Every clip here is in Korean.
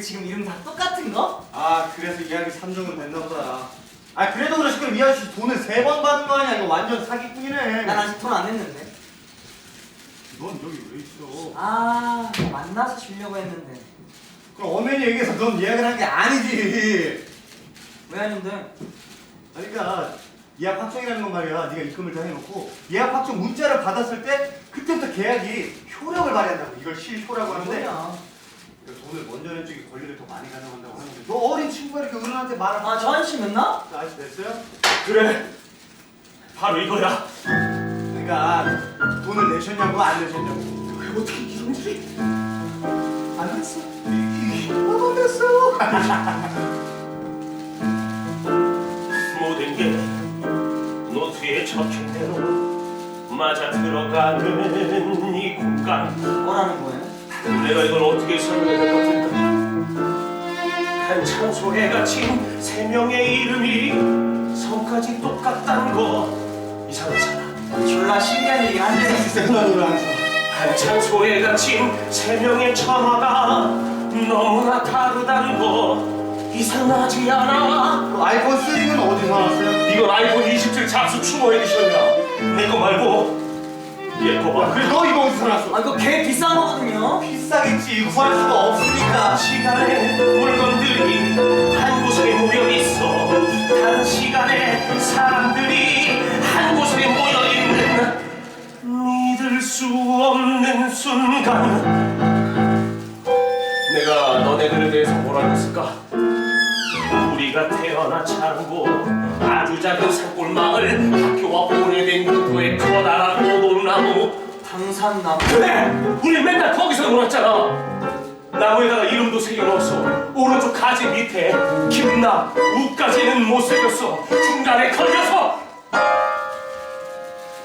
우리 지금 이름 다 똑같은 거? 아 그래서 이야기 3종은 됐나 보다 아 그래도 그렇지 그럼 이 아저씨 돈을 세 번 받은 거 아니야 이거 완전 사기꾼이네 난 아직 돈 안 냈는데. 넌 여기 왜 있어 아, 만나서 주려고 했는데. 그럼 엄연히 얘기해서 넌 예약을 한 게 아니지 왜 아닌데? 그러니까 예약 확정이라는 건 말이야 네가 입금을 다 해놓고 예약 확정 문자를 받았을 때 그때부터 계약이 효력을 발휘한다고 이걸 실효라고 하는데? 그러니까 돈을 먼저 낸 권리를 더 많이 가져간다고 하는데. 너 어린 친구가 이렇게 어른한테 말을 아, 저 아저씨 였나? 아저씨 됐어요? 그래. 바로 이거야. 그러니까 돈을 내셨냐고 안 내셨냐고. 어떻게 이런 일이? 안 냈어. 안 냈어. 모든 게 노트에 적힌 대로 맞아 들어가는 이 공간. 뭐라는 거예요? 내가 이걸 어떻게 것 한 창소에 갇힌 세 명의 이름이 성까지 똑같단 거. 이상하잖아. 졸라 신기한 얘기 한데. 생각으로 항상 한 창 소에 갇힌 세 명의 천하가 너무나 다르다는 거. 이상하지 않아. 그 아이폰 3는 어디서 나왔어요? 이건 아이폰 27 잡수 추모 에디션이야. 내 거 말고. 얘거 봐. 그래. 너 이거 어디서 나왔어? 아, 이거 개 비싼 거거든요. 비싸겠지. 구할 수가 없으니까. 시간에 물건 들이 한 곳에 모여 있어 다른 시간에 사람들이 한 곳에 모여 있는 믿을 수 없는 순간 내가 너네들에 대해서 뭐라고 했을까? 우리가 태어나 곳 아주 작은 산골 마을 학교와 오래된 국도의 커다란 오돌나무 당산나무. 그래! 우리 맨날 거기서 놀았잖아. 나무에다가 이름도 새겨넣었어. 오른쪽 가지 밑에 김나 우까지는 못 새겼어. 중간에 걸려서.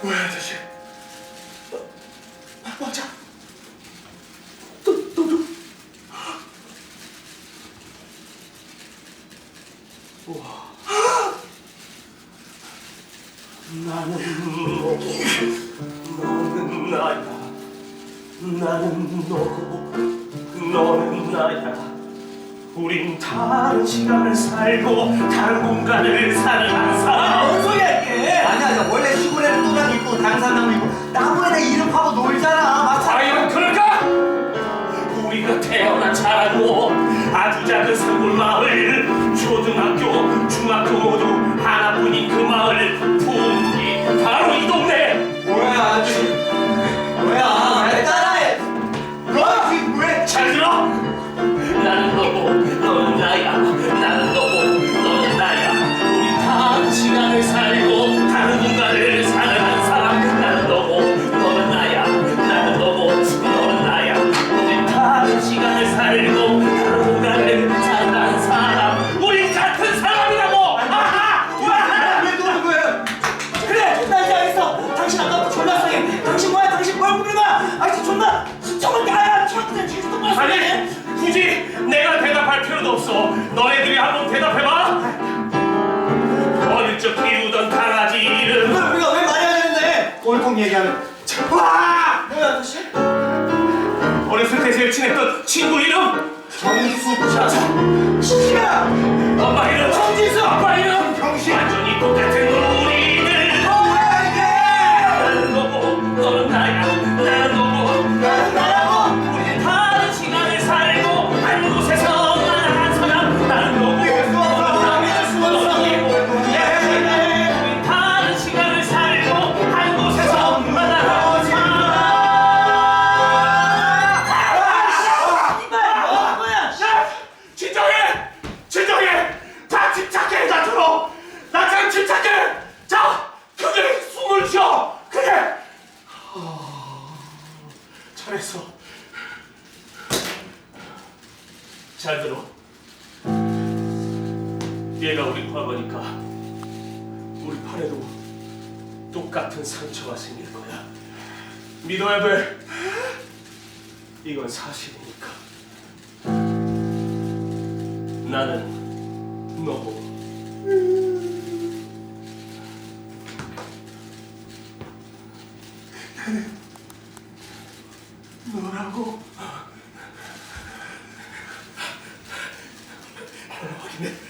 왜 아저씨? 어, 맞아. 너 너도. 우와. 나는 너는 나야 나는 너고 너는 나야 우린 다른 시간을 살고 다른 공간을 사는 한 사람 뭔 소리야, 이게? 아니야 아니야 원래 시골에 꼴통 얘기하는 와! 뭐야, 아저씨? 어렸을 때 제일 친했던 친구 이름 정수자 잘했어. 잘 들어. 얘가 우리 과거니까 우리 팔에도 똑같은 상처가 생길 거야. 믿어야 돼. 이건 사실이니까. 나는 너고 野良子。あね。